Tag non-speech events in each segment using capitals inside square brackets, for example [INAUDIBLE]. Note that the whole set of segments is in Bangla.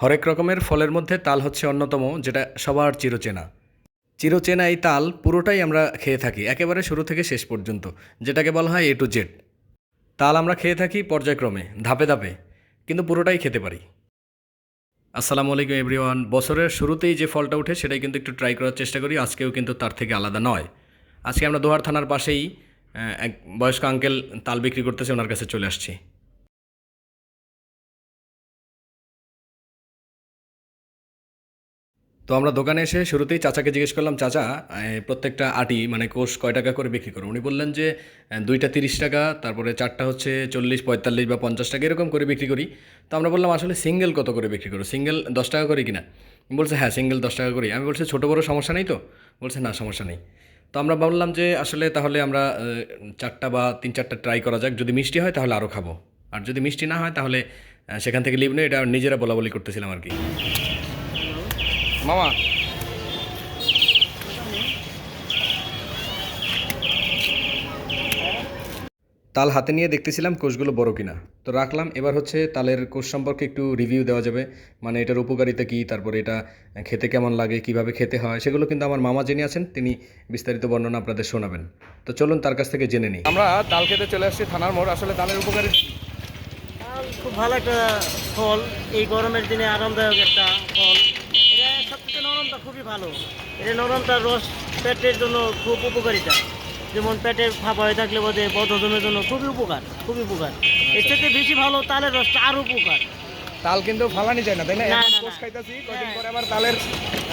হরেক রকমের ফলের মধ্যে তাল হচ্ছে অন্যতম, যেটা সবার চিরচেনা। চিরচেনা এই তাল পুরোটাই আমরা খেয়ে থাকি, একেবারে শুরু থেকে শেষ পর্যন্ত, যেটাকে বলা হয় এ টু জেড তাল আমরা খেয়ে থাকি পর্যায়ক্রমে, ধাপে ধাপে, কিন্তু পুরোটাই খেতে পারি। আসসালামু আলাইকুম এভরিওয়ান, বছরের শুরুতেই যে ফলটা উঠে সেটাই কিন্তু একটু ট্রাই করার চেষ্টা করি, আজকেও কিন্তু তার থেকে আলাদা নয়। আজকে আমরা দোহার থানার পাশেই এক বয়স্ক আঙ্কেল তাল বিক্রি করতেছে, ওনার কাছে চলে আসছি। তো আমরা দোকানে এসে শুরুতেই চাচাকে জিজ্ঞেস করলাম, চাচা প্রত্যেকটা আটি মানে কোষ কয় টাকা করে বিক্রি করো উনি বললেন যে দুইটা তিরিশ টাকা, তারপরে চারটা হচ্ছে চল্লিশ, পঁয়তাল্লিশ বা পঞ্চাশ টাকা, এরকম করে বিক্রি করি। তো আমরা বললাম, আসলে সিঙ্গেল কত করে বিক্রি করো সিঙ্গেল দশ টাকা করে কিনা? বলছে হ্যাঁ সিঙ্গেল দশ টাকা করি। আমি বলছি, ছোটো, বড়ো সমস্যা নেই তো? বলছে, না, সমস্যা নেই। তো আমরা বললাম যে, আসলে তাহলে আমরা চারটা বা তিন চারটা ট্রাই করা যাক। যদি মিষ্টি হয়, তাহলে আরও খাব। আর যদি মিষ্টি না হয়, তাহলে সেখান থেকে লিভ নেই। এটা নিজেরা বলা বলি করতেছিলাম আর কি। মামা। তাল হাতে নিয়ে দেখতেছিলাম কোষগুলো বড় কিনা। তো রাখলাম এবার হচ্ছে তালের কোষ সম্পর্কে একটু রিভিউ দেওয়া যাবে। মানে এটার উপকারিতা কী তারপরে এটা খেতে কেমন লাগে কীভাবে খেতে হয় সেগুলো কিন্তু আমার মামা জেনে আছেন তিনি বিস্তারিত বর্ণনা আপনাদের শোনাবেন। তো চলুন তার কাছ থেকে জেনে নিই। আমরা তাল খেতে চলে আসছি থানার মোড়। আসলে তালের উপকারিতা তাল খুব ভালো একটা ফল। এই গরমের দিনে আরামদায়ক একটা ফল। খুবই ভালো। এটা নরমটা রস পেটের জন্য খুব উপকারিতা। যেমন পেটে ফাঁপা হয়ে থাকলে বোধে বদ হজমের জন্য খুবই উপকার খুবই উপকার। এর থেকে বেশি ভালো তালের রসটা আরও উপকার। তাল কিন্তু ফালানি যায় না তাই না? না, এখন না, কোষ খাইতাছি কদিন। পরে আবার তালের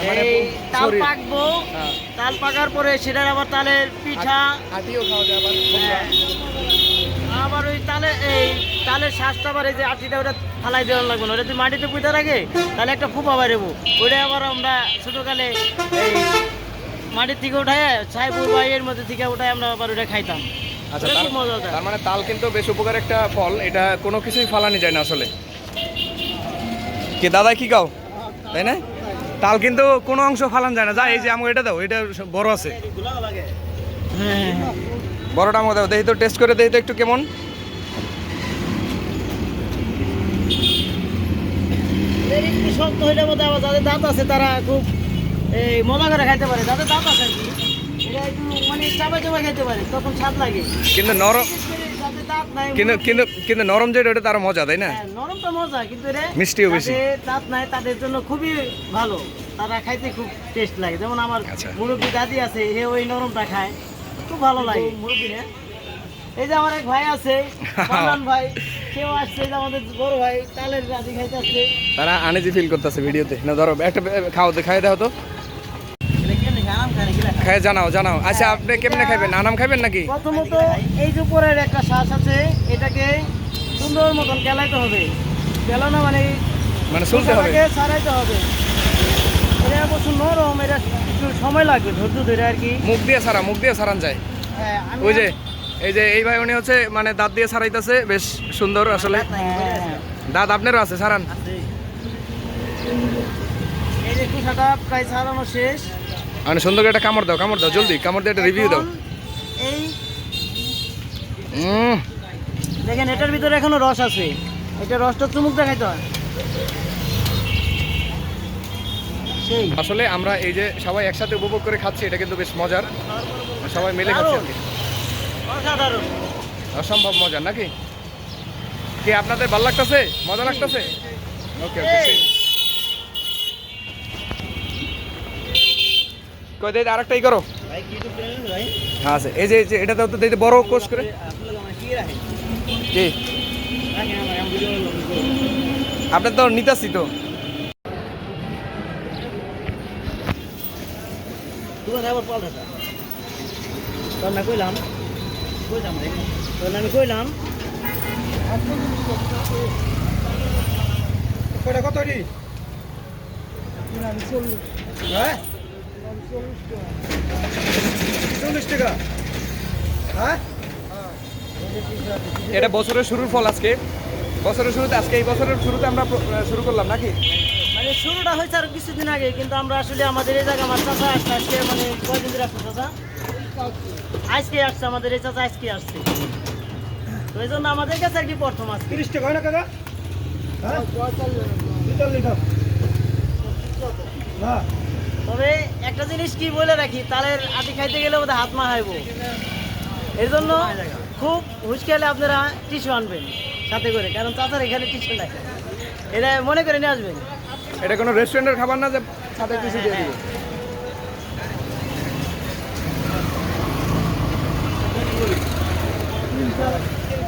মানে এই তাল পাকবো। হ্যাঁ। তাল পাকার পরে সেটার আবার তালের পিঠা। আটিও খাওয়া যায় আবার হ্যাঁ। তালের শ্বাসটা আবার এই যে আটিটা ওটা ফালাই দেওয়া লাগবে না। ওটা যদি মাটিতে পুঁতে রাখে তাহলে একটা ফুপা বেরোবো। ওইটা আবার আমরা ছোটোকালে এই মাটির থেকে উঠায় ছাইপুর বা এর মধ্যে থেকে উঠায় আমরা আবার ওটা খাইতাম। আচ্ছা তার মানে তাল কিন্তু বেশ উপকার একটা ফল এটা কোনো কিছুই ফালানি যায় না আসলে। কি দাদা কি কাও? তাই না? তাল কিন্তু কোনো অংশ ফালান যায় না। যা এই যে আমাকে এটা দাও এটা বড় আছে। হ্যাঁ হ্যাঁ, হ্যাঁ। বড়টা আমাকে দাও দেখি তো টেস্ট করে দেখি তো একটু কেমন? একটু শক্ত হইলে বোধ আবার যাদের দাঁত আছে তারা খুব এই মজা করে খাইতে পারে। যাদের দাঁত আছে এটা একটু মানে চাপা চাপা খাইতে পারে তখন স্বাদ লাগে। কিন্তু নরম দাঁত নাই কিন্তু কিন্তু কিন্তু নরম যেটা ওটা তার মজা তাই না? হ্যাঁ, নরমটা মজা কিন্তু এটা মিষ্টিও বেশি। দাঁত নাই তাদের জন্য খুবই ভালো। তারা খাইতে খুব টেস্ট লাগে। যেমন আমার আচ্ছা। মুরব্বী দাদি আছে হে ওই নরমটা খায়। খুব ভালো লাগে। মুরব্বী না এই যে আমার এক ভাই আছে [LAUGHS] ভাই সেও আসছে এই যে আমাদের বড় ভাই তালের রাজি খাইতে আসছে তারা আনেজি ফিল করতেছে ভিডিওতে। না ধরো একটা খাও তো খাই দাও তো। খাই জানাও জানাও। আচ্ছা আপনি কেমনে খাইবেন? আনাম খাইবেন নাকি? প্রথমত এই যে উপরের একটা শ্বাস আছে এটাকে সুন্দর মতন গেলাইতে হবে। গেলানো মানে মানে শুনতে হবে। ছাড়াইতে হবে। এটা অবশ্য নরম এটা একটু সময় লাগবে ধৈর্য ধরে আর কি। মুখ দিয়ে সারা মুখ দিয়ে সারান যায়। হ্যাঁ, ওই যে এই যে এই ভাই উনি হচ্ছে মানে দাঁত দিয়ে সারাইতেছে বেশ সুন্দর আসলে। দাঁত আপনারও আছে সারান। মানে সুন্দর একটা কামড় দাও কামড় দাও জলদি কামড় দিয়ে একটা রিভিউ দাও। দেখেন এটার ভিতরে এখনও রস আছে। এটা রসটা চুমুক দেখাইতে হয়। আসলে আমরা এই যে সবাই একসাথে উপভোগ করে খাচ্ছি এটা কিন্তু বেশ মজার। সবাই মিলে খাচ্ছি অসম্ভব মজার নাকি? কি আপনাদের ভালো লাগতেছে? মজা লাগতেছে? ওকে ওকে কই দেই আরেকটাই করো। হ্যাঁ এই যে এটা তো বড় কোষ করে। আপনার কি? তো নিতাছি তো। তোমার আবার কইলাম আমি কইলাম এটা বছরের শুরুর ফল আজকে। বছরের শুরুতে, আজকে এই বছরের শুরুতে আমরা শুরু করলাম নাকি? মানে শুরুটা হয়েছে আর কিছুদিন আগে, কিন্তু আমরা আসলে আমাদের এই জায়গা আমার আসছে আজকে মানে কয়দিন ধরে চাচা? আজকে আসছে আমাদের এই চাচা আজকে আসছে। তো এই জন্য আমাদের কাছে আর কি প্রথম আসছে তিরিশ টাকা হয় না কাকা? হ্যাঁ? তবে একটা জিনিস কি বলে রাখি তালের আটি খাইতে গেলে ওদের হাত মা হাইব এর জন্য খুব হুঁচকালে আপনারা টিস্যু আনবেন সাথে করে কারণ চাচার এখানে টিস্যু নাই। এটা মনে করে নিয়ে আসবেন। এটা কোনো রেস্টুরেন্টের খাবার না যে সাথে কিছু দিয়ে দিবে?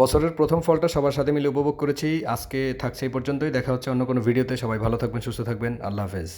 বছরের প্রথম ফলটা সবার সাথে মিলে উপভোগ করেছি। আজকে থাকছে এই পর্যন্তই। দেখা হচ্ছে অন্য কোনো ভিডিওতে। সবাই ভালো থাকবেন, সুস্থ থাকবেন। আল্লাহ হাফেজ।